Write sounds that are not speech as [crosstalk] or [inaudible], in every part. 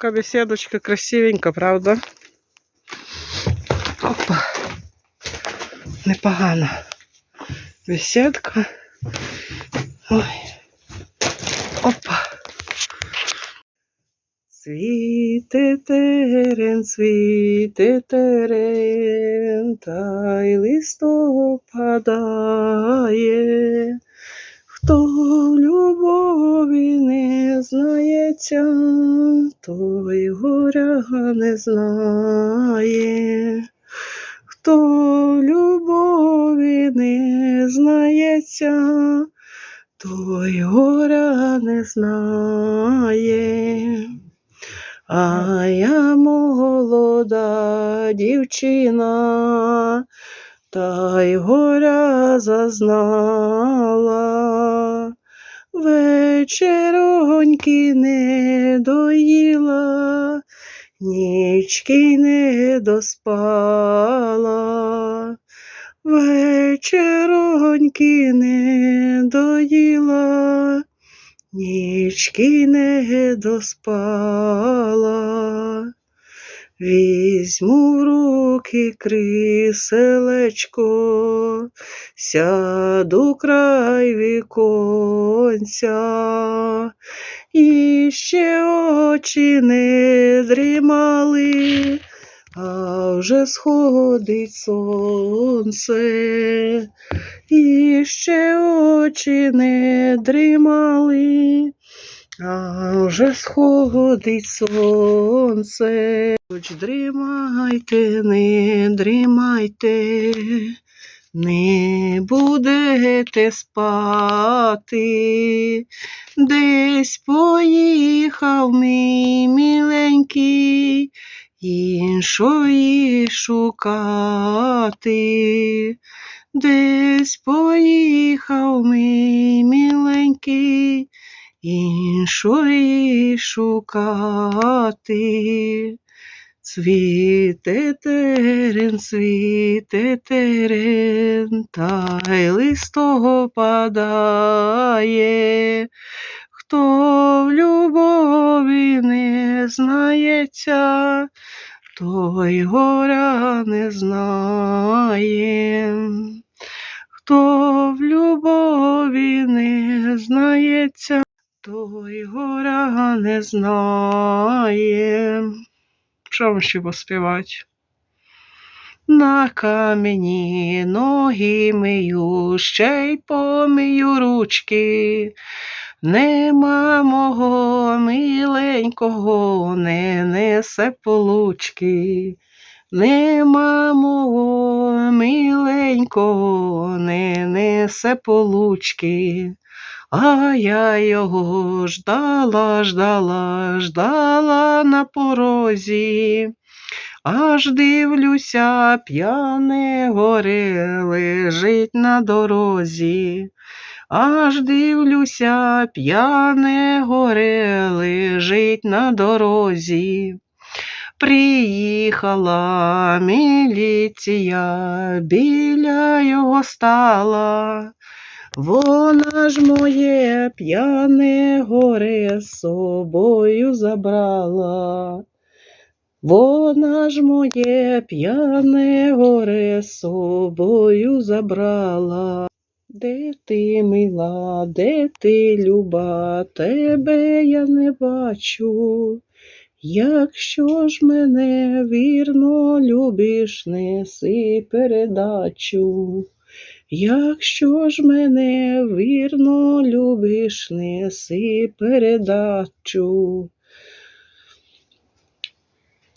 Така беседочка красивенька, правда? Опа. Непогана. Беседка. Ой. Опа. Світе терен, світе терен, та й листопадає. Хто любові не знається, той горя не знає. Хто любові не знається, той горя не знає. А я молода дівчина, та й горя зазнала. Вечероньки не доїла, нічки не доспала. Вечероньки не доїла, нічки не доспала. Візьму в руки кріселечко, сяду край віконця, і ще очі не дрімали, а вже сходить сонце, і ще очі не дрімали, а вже сходить сонце. Хоч дрімайте, не дрімайте, не будете спати, десь поїхав мій міленький, іншої шукати, десь поїхав мій міленький, іншої шукати. Цвіте терен, цвіте терен, та й листопадає. Хто в любові не знається, той горя не знає. Хто в любові не знається, той горя не знає. Що вам ще поспівати? На камені ноги мию, ще й помию ручки. Нема мого миленького, не несе получки. Нема мого миленького, не несе получки. А я його ждала, ждала, ждала на порозі. Аж дивлюся, п'яне горе лежить на дорозі. Аж дивлюся, п'яне горе лежить на дорозі. Приїхала міліція, біля його стала. Вона ж моє п'яне горе з собою забрала. Вона ж моє п'яне горе з собою забрала. Де ти, мила, де ти, люба, тебе я не бачу. Якщо ж мене вірно любиш, неси передачу. Якщо ж мене вірно любиш, неси передачу.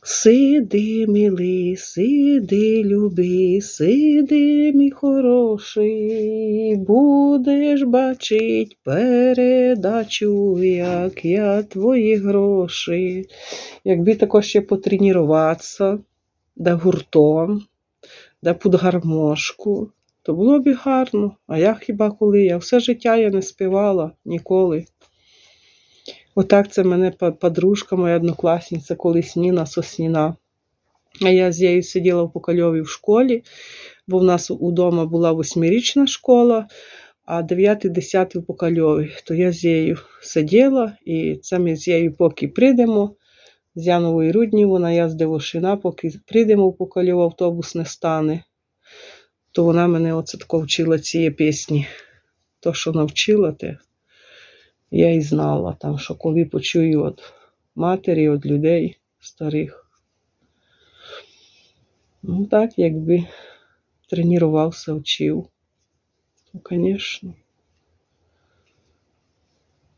Сиди, милий, сиди, любий, сиди, мій хороший, будеш бачить передачу, як я твої гроші. Якби також ще потренуватися, да гуртом, да під гармошку, то було б гарно. А я хіба коли? Я все життя я не співала ніколи. Отак це мене подружка, моя однокласниця, колись Ніна Сосніна. А я з нею сиділа в Покальові в школі, бо в нас удома була восьмирічна школа, а 9-10 в Покальові. То я з нею сиділа, і це ми з нею поки прийдемо, з Янової Рудні, вона язде вошина, поки прийдемо, в поки автобус не стане. То вона мене оце тако вчила цієї пісні. То, що навчила те, я і знала, там, що коли почую від матері, від людей старих. Ну так, якби тренувався, вчив. Ну, звісно.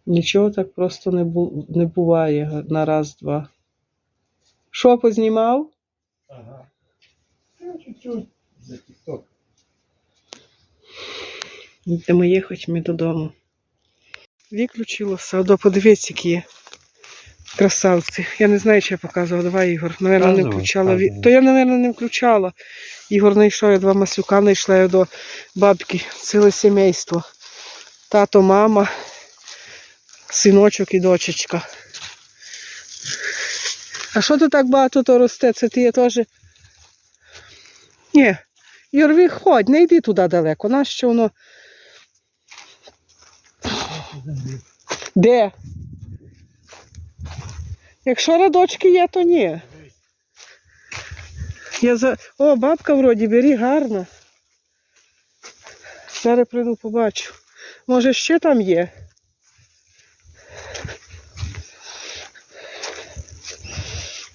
Нічого так просто не, бу- не буває на раз-два. Що познімав? Ага. Чуть-чуть за тік-ток. Йдемо їхати ми додому. Виключилося, до подивіться, які є. Красавці. Я не знаю, чи я показувала. Давай, Ігор. Наверно, не Показував, включала. ві- показував. То я, напевно, не включала. Ігор знайшов, я два масюка знайшла я до бабки. Ціле сімейство. Тато, мама, синочок і дочечка. А що тут так багато то росте? Це ти є теж. Ні. Ігор, виходь, не йди туди далеко. Нащо воно? Де? Якщо радочки є, то ні. Я за... О, бабка вроді бері гарна. Зараз прийду побачу. Може ще там є?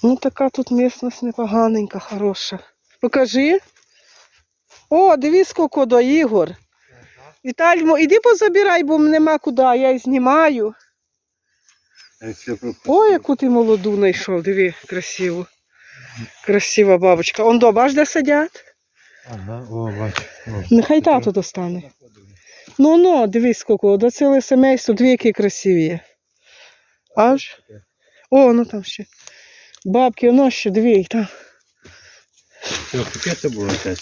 Ну, така тут місцевість непоганенька, хороша. Покажи. О, дивись, скільки до Ігор. Вітальмо, іди позабирай, бо нема куди, я й знімаю. Ой, яку ти молоду знайшов, диви, красиву. Красива бабочка. Он до бач, де сидять? Ага, о, бач. О. Нехай тато достане. Ну ну, дивись, скільки, до ціле семейство, дві які красиві. Аж. О, ну там ще. Бабки, воно ще дві, там. Це було теж.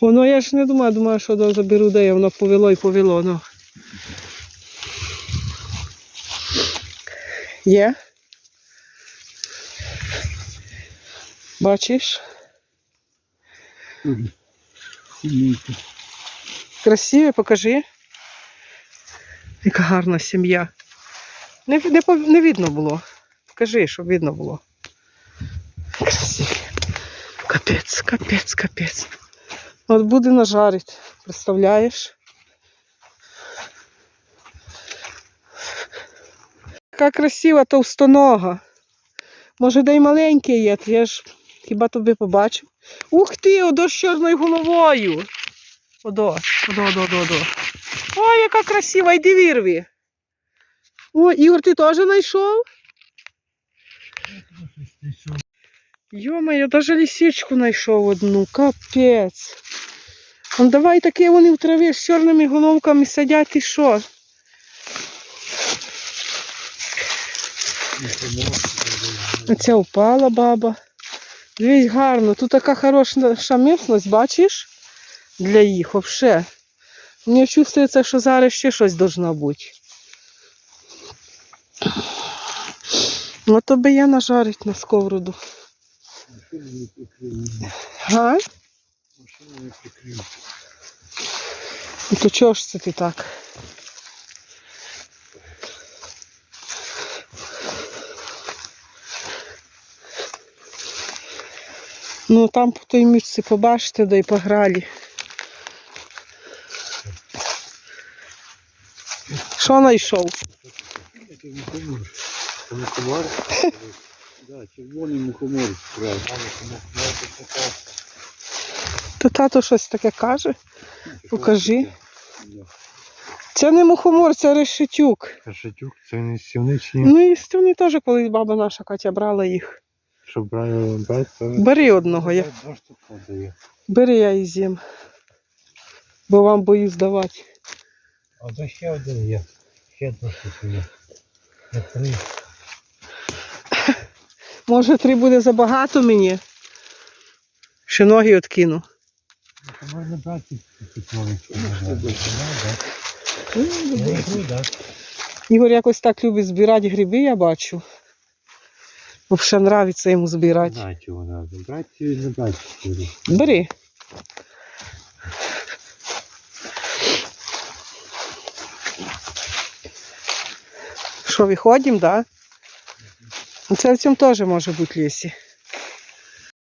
Воно я ж не думаю, думаю, що до заберу, де воно повело і повело. Ну. Є? Бачиш? Красиве, покажи. Яка гарна сім'я. Не, не, не видно було. Покажи, щоб видно було. Капець, капець, капець. От буде нажарить, представляєш? Яка красива товстонога. Може, де й маленький є, то я ж хіба тобі побачив. Ух ти, одо з чорною головою. Одо, одо, одо, одо, одо. Ой, яка красива, йди вірві. О, Ігор, ти теж знайшов? Йо-моє, даже лисичку знайшов одну, капець. Ну давай таке вони в траві з чорними головками сидять і що? Оця упала баба. Дивись гарно, тут така хороша місцевість, бачиш? Для їх взагалі. Мені чувствується, що зараз ще щось должно бути. Ну, то би я нажарить на сковороду. Машину не прикрив. Га? Машину не прикрив. Ну, то чого ж це ти так? Ну там по той місці побачите, да й пограли. Що знайшов? Мухомор? [laughs] Да, червоний мухомор. То тато щось таке каже. Покажи. Це не мухомор, це решетюк. Кашатюк, це не сівничні. Ну і вони теж, коли баба наша Катя брала їх. Щоб брали брати, то... Бери одного, я. Бери я і з'їм. Бо вам боюсь здавати. А то ще один є. Ще два штуки є. Три. Може, три буде забагато мені. Ще ноги откину. Можна брати Ігор якось так любить збирати гриби, я бачу. Взагалі подобається йому збирати. Бери. Що, виходимо, так? Да? Це в цьому теж може бути лісі.